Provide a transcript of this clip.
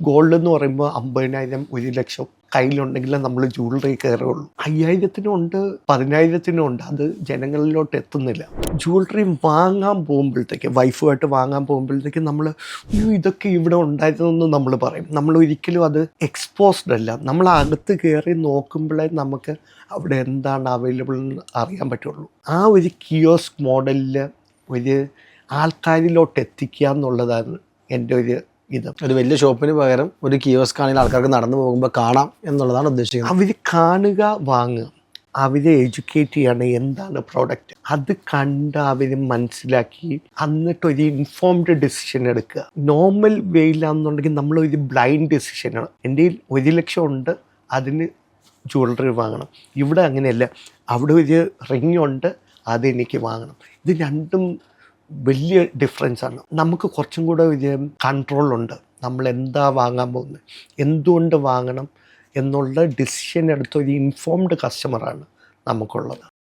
Gold എന്ന് പറയുമ്പോൾ അമ്പതിനായിരം ഒരു ലക്ഷം കയ്യിലുണ്ടെങ്കിൽ നമ്മൾ ജ്വല്ലറി കയറുള്ളൂ അയ്യായിരത്തിനും ഉണ്ട് പതിനായിരത്തിനും ഉണ്ട് അത് ജനങ്ങളിലോട്ട് എത്തുന്നില്ല. ജ്വല്ലറി വാങ്ങാൻ പോകുമ്പോഴത്തേക്ക് വൈഫുമായിട്ട് വാങ്ങാൻ പോകുമ്പോഴത്തേക്ക് നമ്മൾ അയ്യോ ഇതൊക്കെ ഇവിടെ ഉണ്ടായിരുന്നെന്ന് നമ്മൾ പറയും. നമ്മൾ ഒരിക്കലും അത് എക്സ്പോസ്ഡ് അല്ല. നമ്മൾ അകത്ത് കയറി നോക്കുമ്പോഴേ നമുക്ക് അവിടെ എന്താണ് അവൈലബിൾ എന്ന് അറിയാൻ പറ്റുള്ളൂ. ആ ഒരു കിയോസ്ക് മോഡലിൽ ഒരു ആൾക്കാരിലോട്ട് എത്തിക്കുക എന്നുള്ളതാണ് എന്റെ ഒരു ഇത്. ഒരു വലിയ ഷോപ്പിന് പകരം ഒരു കിയോസ്ക് ആണെങ്കിൽ ആൾക്കാർക്ക് നടന്നു പോകുമ്പോൾ കാണാം എന്നുള്ളതാണ് ഉദ്ദേശിക്കുന്നത്. അവർ കാണുക വാങ്ങുക. അവരെ എഡ്യൂക്കേറ്റ് ചെയ്യണം എന്താണ് പ്രോഡക്റ്റ് അത് കണ്ട് അവർ മനസ്സിലാക്കി എന്നിട്ട് ഒരു ഇൻഫോംഡ് ഡിസിഷൻ എടുക്കുക. നോർമൽ വേയിലാണെന്നുണ്ടെങ്കിൽ നമ്മൾ ഒരു ബ്ലൈൻഡ് ഡിസിഷനാണ് എന്റെ ഒരു ലക്ഷം ഉണ്ട് അതിന് ജ്വല്ലറി വാങ്ങണം. ഇവിടെ അങ്ങനെയല്ല. അവിടെ ഒരു റിങ് ഉണ്ട് അതെനിക്ക് വാങ്ങണം. ഇത് രണ്ടും വലിയ ഡിഫറൻസ് ആണ്. നമുക്ക് കുറച്ചും കൂടെ ഒരു കൺട്രോളുണ്ട് നമ്മൾ എന്താ വാങ്ങാൻ പോകുന്നത്? എന്തുകൊണ്ട് വാങ്ങണം എന്നുള്ള ഡിസിഷൻ എടുത്ത ഒരു ഇൻഫോംഡ് കസ്റ്റമറാണ് നമുക്കുള്ളത്.